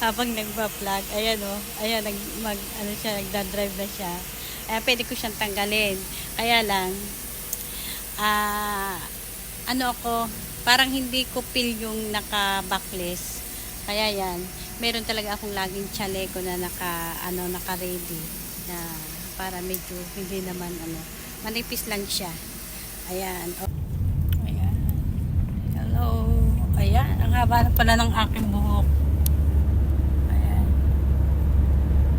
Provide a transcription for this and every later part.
habang nagpa-vlog. Ayan o. ayan, nag, mag, ano siya, nagda-drive na siya. Ayan, pwede ko siyang tanggalin. Kaya lang, ah, ano ako, parang hindi ko feel yung naka-backless. Kaya yan, meron talaga akong laging chaleco na naka, ano, naka-ready. Na para medyo hindi naman, ano, manipis lang siya. Ayan. O. Ayan. Hello. Ayan, ang haba pala ng aking buhok. Ayan.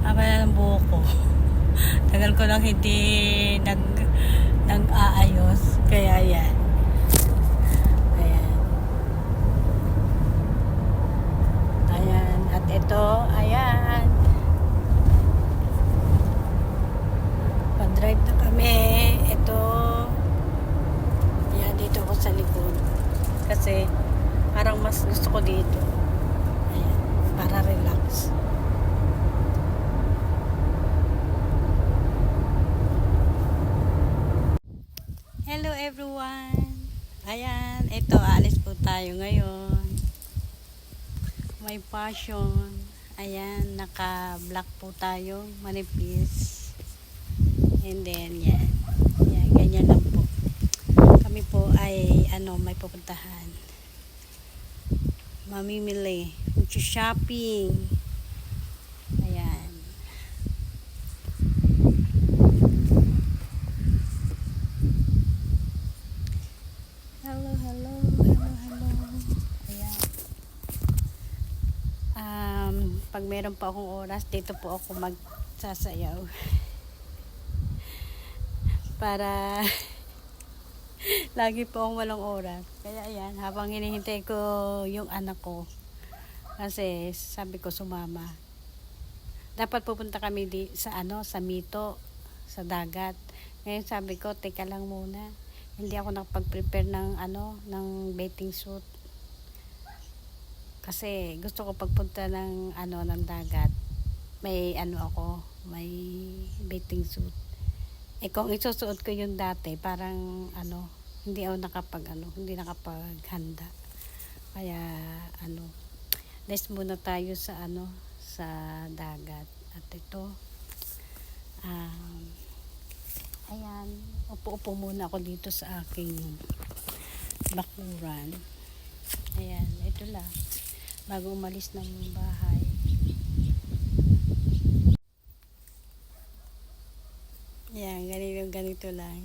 Na ng buhok ko. Tagal ko lang hindi nag nag-aayos. Kaya yan. Ayan. Ayan. At ito, ayan. Pag-drive na kami. Ito. Ayan, dito ako sa likod. Kasi, parang mas gusto ko dito. Ayan. Para relax. Hello everyone! Ayan, ito, alis po tayo ngayon. May passion. Ayan, naka-black po tayo, manipis. And then, yan. Yan, ganyan lang po. Kami po ay, ano, may pupuntahan. Mamimili. Shopping. Ayan. Hello, hello, hello, hello. Ayan. Um, pag meron pa akong oras, dito po ako magsasayaw. Para lagi po akong walang oras. Kaya ayan, habang hinihintay ko yung anak ko, kasi sabi ko sumama. Dapat pupunta kami di, sa ano, sa Mito, sa dagat. Ngayon sabi ko, teka lang muna. Hindi ako nakapag-prepare ng ano, ng bathing suit. Kasi gusto ko pagpunta ng ano ng dagat. May ano ako, may bathing suit. Eh kung isusuot ko yung dati, parang ano, hindi ako nakapag ano, hindi nakapaghanda. Kaya ano, let's muna tayo sa ano, sa dagat. At ito, um, ayan, upo-upo muna ako dito sa aking bakuran. Ayan, ito lang. Bago umalis ng bahay. Ayan, ganito, ganito lang.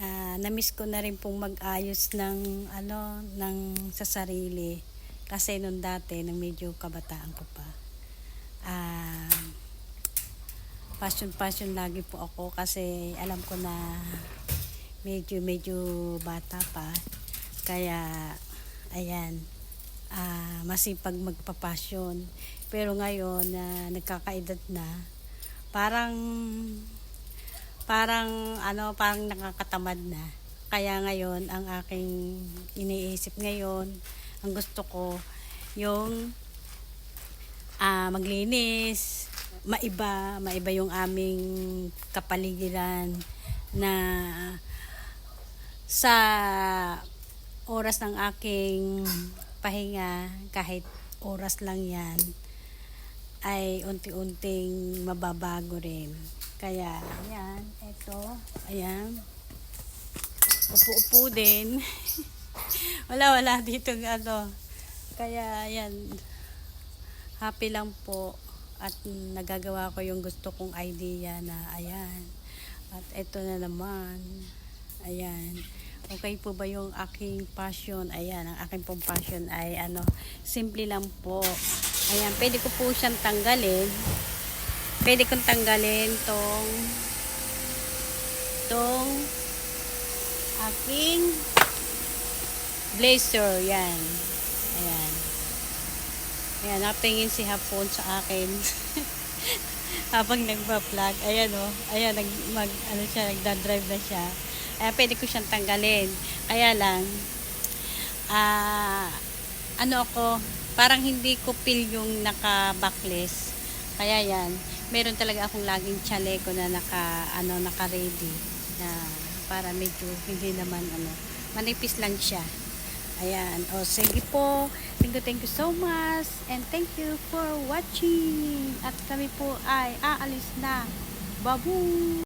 Ah, namiss ko na rin pong mag-ayos ng ano, ng sa sarili. Kasi nung dati, nung medyo kabataan ko pa. Ah, passion passion lagi po ako kasi alam ko na medyo medyo bata pa kaya ayan ah masipag magpapasyon pero ngayon na nagkakaedad na parang parang ano parang nakakatamad na. Kaya ngayon ang aking iniisip ngayon ang gusto ko yung ah maglinis maiba maiba yung aming kapaligiran na sa oras ng aking pahinga kahit oras lang yan ay unti-unting mababago rin. Kaya yan eto ayan. Upo-upo din. Wala wala dito ano. Kaya yan happy lang po at nagagawa ko yung gusto kong idea na ayan. At ito na naman ayan okay po ba yung aking passion ayan ang aking pong passion ay ano simple lang po ayan pwede ko po siyang tanggalin pwede kong tanggalin tong tong aking blazer yan ayan Ayan, natingin si Hapon sa akin. Habang nagpa-vlog. Ayan o. Oh, ayan, nag, mag, ano siya, nagda-drive na siya. Ayan, pwede ko siyang tanggalin. Kaya lang, ah, ano ako, parang hindi ko feel yung naka-backless. Kaya yan, meron talaga akong laging chaleco na naka, ano, naka-ready. Na para medyo hindi naman, ano, manipis lang siya. Ayan. O, sige po. Thank you, thank you so much. And thank you for watching. At kami po ay aalis na. Babu!